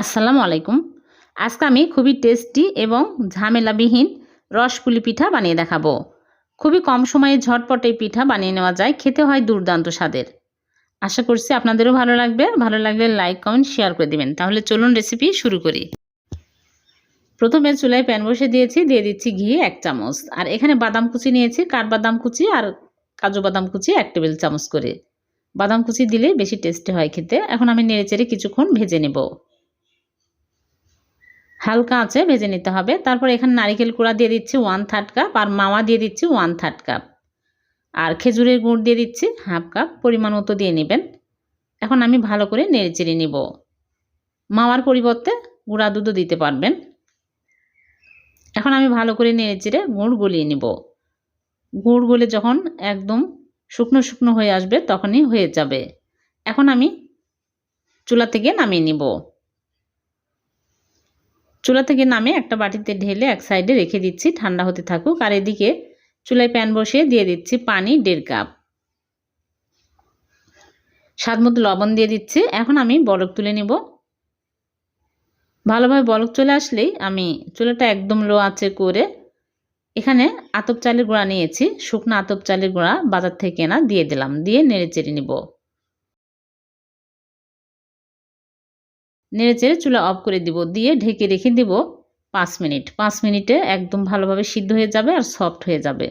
আসসালামু আলাইকুম। আজকে আমি খুবই টেস্টি এবং ঝামেলাবিহীন রসপুলি পিঠা বানিয়ে দেখাবো। খুবই কম সময়ে ঝটপট পিঠা বানিয়ে নেওয়া যায়, খেতে হয় দুর্দান্ত স্বাদের। আশা করছি আপনাদেরও ভালো লাগবে। ভালো লাগলে লাইক, কমেন্ট, শেয়ার করে দিবেন। তাহলে চলুন রেসিপি শুরু করি। প্রথমে চুলায় প্যান বসে দিয়েছি, দিয়ে দিচ্ছি ঘি এক চামচ। আর এখানে বাদাম কুচি নিয়েছি, কাঠবাদাম কুচি আর কাজু বাদাম কুচি এক টেবিল চামচ করে। বাদাম কুচি দিলে বেশি টেস্টি হয় খেতে। এখন আমি নেড়ে চেড়ে কিছুক্ষণ ভেজে নেব। হালকা আছে ভেজে নিতে হবে। তারপর এখানে নারিকেল কুড়া দিয়ে দিচ্ছি ওয়ান থার্ড কাপ আর মাওয়া দিয়ে দিচ্ছি ওয়ান থার্ড কাপ আর খেজুরের গুড় দিয়ে দিচ্ছি হাফ কাপ পরিমাণ মতো দিয়ে নেবেন। এখন আমি ভালো করে নেড়ে চেড়ে নিব। মাওয়ার পরিবর্তে গুঁড়া দুধও দিতে পারবেন। এখন আমি ভালো করে নেড়ে চেড়ে গুড় গলিয়ে নিব। গুড় গলে যখন একদম শুকনো শুকনো হয়ে আসবে তখনই হয়ে যাবে। এখন আমি চুলা থেকে নামিয়ে নিব। চুলা থেকে নামে একটা বাটিতে ঢেলে এক সাইডে রেখে দিচ্ছি, ঠান্ডা হতে থাকুক। আর এদিকে চুলায় প্যান বসিয়ে দিয়ে দিচ্ছি পানি দেড় কাপ। স্বাদ মতো লবণ দিয়ে দিচ্ছি। এখন আমি বরফ তুলে নিব। ভালোভাবে বরফ চলে আসলেই আমি চুলাটা একদম লো আঁচে করে এখানে আতপ চালের গুঁড়া নিয়েছি। শুকনো আতপ চালের গুঁড়া বাজার থেকে কেনা দিয়ে দিলাম। দিয়ে নেড়ে চেড়ে নিব। নেড়ে চেড়ে চুলা অফ করে দিব। দিয়ে ঢেকে রেখে দিব পাঁচ মিনিট। পাঁচ মিনিটে একদম ভালোভাবে সিদ্ধ হয়ে যাবে আর সফট হয়ে যাবে।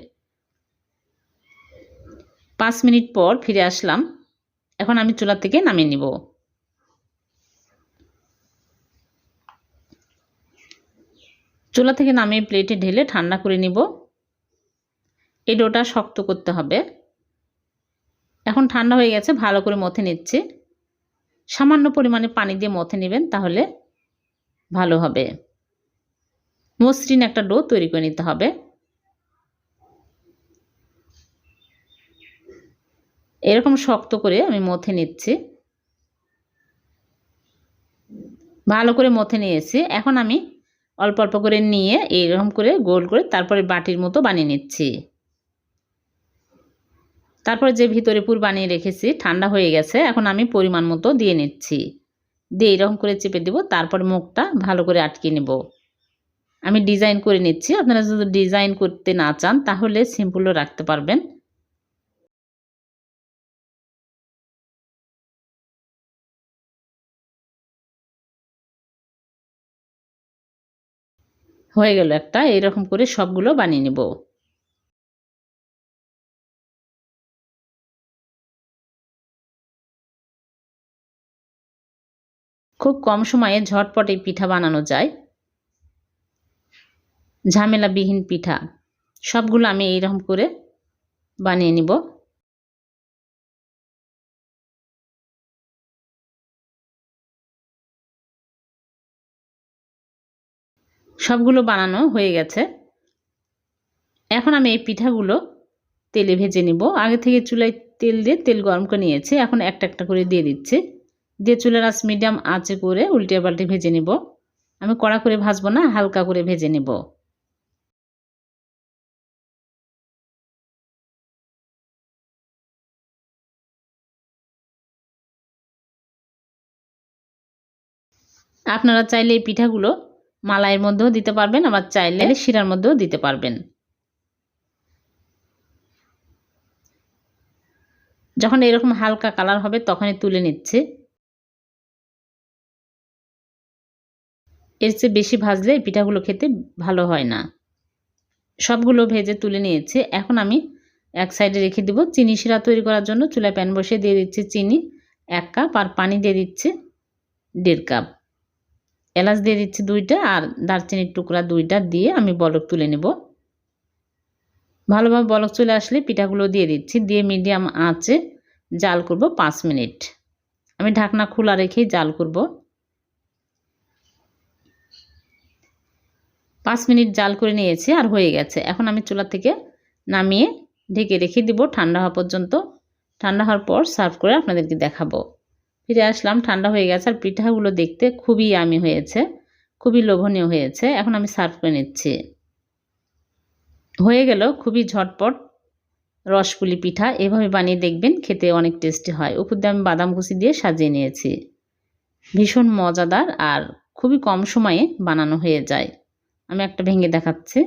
পাঁচ মিনিট পর ফিরে আসলাম। এখন আমি চুলা থেকে নামিয়ে নিব। চুলা থেকে নামিয়ে প্লেটে ঢেলে ঠান্ডা করে নিব। এই ডোটা শক্ত করতে হবে। এখন ঠান্ডা হয়ে গেছে, ভালো করে মথে নিচ্ছি। সামান্য পরিমাণে পানি দিয়ে মথে নেবেন, তাহলে ভালো হবে। মসৃণ একটা ডো তৈরি করে নিতে হবে। এরকম শক্ত করে আমি মথে নিচ্ছি। ভালো করে মথে নিয়েছি। এখন আমি অল্প অল্প করে নিয়ে এইরকম করে গোল করে তারপরে বাটির মতো বানিয়ে নিচ্ছি। তারপর যে ভিতরে পুর বানিয়ে রেখেছি, ঠান্ডা হয়ে গেছে, এখন আমি পরিমাণ মতো দিয়ে নিচ্ছি। দিয়ে এরকম করে চেপে দেব, তারপর মুখটা ভালো করে আটকে নেব। আমি ডিজাইন করে নিচ্ছি, আপনারা যদি ডিজাইন করতে না চান, তাহলে সিম্পলও রাখতে পারবেন। হয়ে গেল একটা এইরকম করে সবগুলো বানিয়ে নেব। খুব কম সময়ে ঝটপটে পিঠা বানানো যায়। ঝামেলাবিহীন পিঠা। সবগুলো আমি এইরকম করে বানিয়ে নিব। সবগুলো বানানো হয়ে গেছে। এখন আমি এই পিঠাগুলো তেলে ভেজে নিব। আগে থেকে চুলায় তেল দিয়ে তেল গরম করে নিয়েছি। এখন একটা একটা করে দিয়ে দিচ্ছি। দিয়ে চুলের আঁচ মিডিয়াম আঁচে করে উল্টে পাল্টে ভেজে নিব। আমি কড়া করে ভাজবো না হালকা করে ভেজে নেব। আপনারা চাইলে এই পিঠাগুলো মালাইয়ের মধ্যেও দিতে পারবেন আবার চাইলে শিরার মধ্যেও দিতে পারবেন। যখন এরকম হালকা কালার হবে তখনই তুলে নিচ্ছে। এর চেয়ে বেশি ভাজলে পিঠাগুলো খেতে ভালো হয় না। সবগুলো ভেজে তুলে নিয়েছি। এখন আমি এক সাইডে রেখে দেবো। চিনি শিরা তৈরি করার জন্য চুলায় প্যান বসে দিয়ে দিচ্ছি চিনি এক কাপ আর পানি দিয়ে দিচ্ছি দেড় কাপ। এলাচ দিয়ে দিচ্ছি দুইটা আর দারচিনির টুকরা দুইটা দিয়ে আমি বলক তুলে নেব। ভালোভাবে বলক চলে আসলে পিঠাগুলো দিয়ে দিচ্ছি। দিয়ে মিডিয়াম আঁচে জাল করব পাঁচ মিনিট। আমি ঢাকনা খোলা রেখেই জাল করব। পাঁচ মিনিট জাল করে নিয়েছি আর হয়ে গেছে। এখন আমি চুলা থেকে নামিয়ে ঢেকে রেখে দিব ঠান্ডা হওয়া পর্যন্ত। ঠান্ডা হওয়ার পর সার্ভ করে আপনাদেরকে দেখাবো। ফিরে আসলাম, ঠান্ডা হয়ে গেছে আর পিঠাগুলো দেখতে খুবই আমি হয়েছে, খুবই লোভনীয় হয়েছে। এখন আমি সার্ভ করে নিচ্ছি। হয়ে গেল খুবই ঝটপট রসপুলি পিঠা। এভাবে বানিয়ে দেখবেন খেতে অনেক টেস্টি হয়। উপর দিয়ে আমি বাদাম কুচি দিয়ে সাজিয়ে নিয়েছি। ভীষণ মজাদার আর খুবই কম সময়ে বানানো হয়ে যায়। আমি একটা ভেঙে দেখাচ্ছি।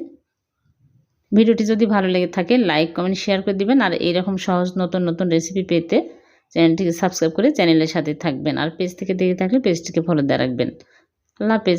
ভিডিওটি যদি ভালো লেগে থাকে লাইক কমেন্ট শেয়ার করে দিবেন। আর এইরকম সহজ নতুন নতুন রেসিপি পেতে চ্যানেলটিকে সাবস্ক্রাইব করে চ্যানেলের সাথে থাকবেন। আর পেজ থেকে দেখে থাকলে পেজটিকে ফলো দেওয়া রাখবেন। আল্লাহ হাফেজ।